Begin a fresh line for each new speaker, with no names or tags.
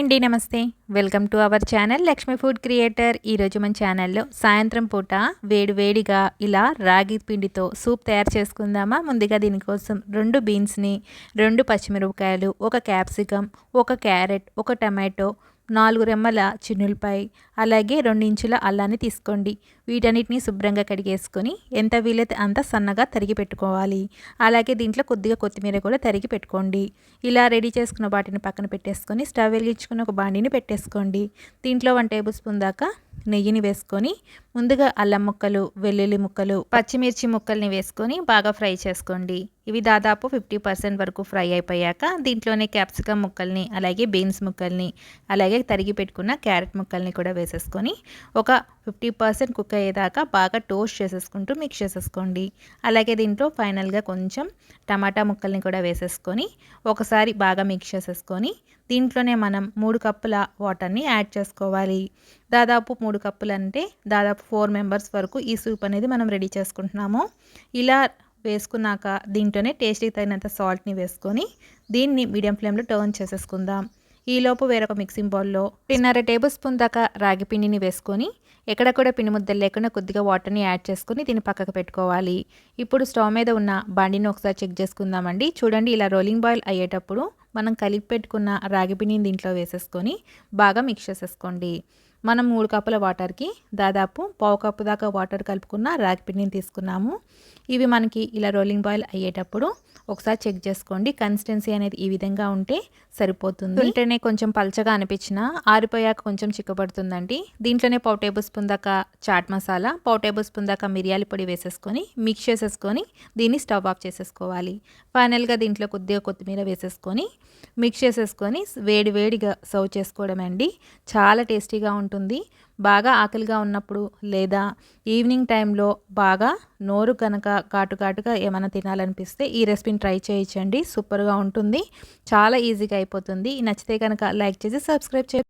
అండి నమస్తే. Welcome to our channel Lakshmi food creator. ఈరోజు మన ఛానల్లో సాయంత్రం పూట వేడి వేడిగా ఇలా రాగి పిండితో సూప్ తయారు చేసుకుందామా? ముందుగా దీనికోసం రెండు బీన్స్ని రెండు పచ్చిమిరపకాయలు ఒక క్యాప్సికమ్ ఒక క్యారెట్ ఒక టమాటో నాలుగు రెమ్మల చిన్నులపై అలాగే రెండు ఇంచుల అల్లాన్ని తీసుకోండి. వీటన్నిటిని శుభ్రంగా కడిగేసుకొని ఎంత వీలైతే అంత సన్నగా తరిగి పెట్టుకోవాలి. అలాగే దీంట్లో కొద్దిగా కొత్తిమీర కూడా తరిగి పెట్టుకోండి. ఇలా రెడీ చేసుకున్న వాటిని పక్కన పెట్టేసుకొని స్టవ్ వెలిగించుకుని ఒక బాండిని పెట్టేసుకోండి. దీంట్లో వన్ టేబుల్ స్పూన్ దాకా నెయ్యిని వేసుకొని ముందుగా అల్లం ముక్కలు వెల్లుల్లి ముక్కలు పచ్చిమిర్చి ముక్కల్ని వేసుకొని బాగా ఫ్రై చేసుకోండి. ఇవి దాదాపు ఫిఫ్టీ పర్సెంట్ వరకు ఫ్రై అయిపోయాక దీంట్లోనే క్యాప్సికమ్ ముక్కల్ని అలాగే బీన్స్ ముక్కల్ని అలాగే తరిగి పెట్టుకున్న క్యారెట్ ముక్కల్ని కూడా వేసేసుకొని ఒక ఫిఫ్టీ పర్సెంట్ కుక్ అయ్యేదాకా బాగా టోస్ట్ చేసేసుకుంటూ మిక్స్ చేసేసుకోండి. అలాగే దీంట్లో ఫైనల్గా కొంచెం టమాటా ముక్కల్ని కూడా వేసేసుకొని ఒకసారి బాగా మిక్స్ చేసేసుకొని దీంట్లోనే మనం మూడు కప్పుల వాటర్ని యాడ్ చేసుకోవాలి. దాదాపు మూడు కప్పులు అంటే దాదాపు ఫోర్ మెంబర్స్ వరకు ఈ సూప్ అనేది మనం రెడీ చేసుకుంటున్నాము. ఇలా వేసుకున్నాక దీంట్లోనే టేస్ట్కి తగినంత సాల్ట్ని వేసుకొని దీన్ని మీడియం ఫ్లేమ్లో టర్న్ చేసేసుకుందాం. ఈలోపు వేరొక మిక్సింగ్ బౌల్లో తిన్నర టేబుల్ స్పూన్ దాకా రాగి పిండిని వేసుకొని ఎక్కడ కూడా పిండి ముద్దలు లేకుండా కొద్దిగా వాటర్ని యాడ్ చేసుకుని దీన్ని పక్కకు పెట్టుకోవాలి. ఇప్పుడు స్టవ్ మీద ఉన్న బండిని ఒకసారి చెక్ చేసుకుందామండి. చూడండి ఇలా రోలింగ్ బాయిల్ అయ్యేటప్పుడు మనం కలిపి పెట్టుకున్న రాగి పిండిని దీంట్లో వేసేసుకొని బాగా మిక్స్ చేసేసుకోండి. మనం మూడు కప్పుల వాటర్కి దాదాపు పావు కప్పు దాకా వాటర్ కలుపుకున్న రాగి పిండిని తీసుకున్నాము. ఇవి మనకి ఇలా రోలింగ్ బాయిల్ అయ్యేటప్పుడు ఒకసారి చెక్ చేసుకోండి. కన్సిస్టెన్సీ అనేది ఈ విధంగా ఉంటే సరిపోతుంది. వెంటనే కొంచెం పల్చగా అనిపించిన ఆరిపోయాక కొంచెం చిక్కబడుతుందండి. దీంట్లోనే పావు టేబుల్ స్పూన్ దాకా చాట్ మసాలా పావు టేబుల్ స్పూన్ దాకా మిరియాల పొడి వేసేసుకొని మిక్స్ చేసేసుకొని దీన్ని స్టవ్ ఆఫ్ చేసేసుకోవాలి. ఫైనల్గా దీంట్లో కొద్దిగా కొత్తిమీర వేసేసుకొని మిక్స్ చేసేసుకొని వేడి వేడిగా సర్వ్ చేసుకోవడం అండి చాలా టేస్టీగా ఉంటుంది ఉంటుంది బాగా ఆకలిగా ఉన్నప్పుడు లేదా ఈవినింగ్ టైంలో బాగా నోరు కనుక ఘాటుఘాటుగా ఏమైనా తినాలనిపిస్తే ఈ రెసిపీని ట్రై చేయించండి. సూపర్గా ఉంటుంది. చాలా ఈజీగా అయిపోతుంది. నచ్చితే కనుక లైక్ చేసి సబ్స్క్రైబ్ చే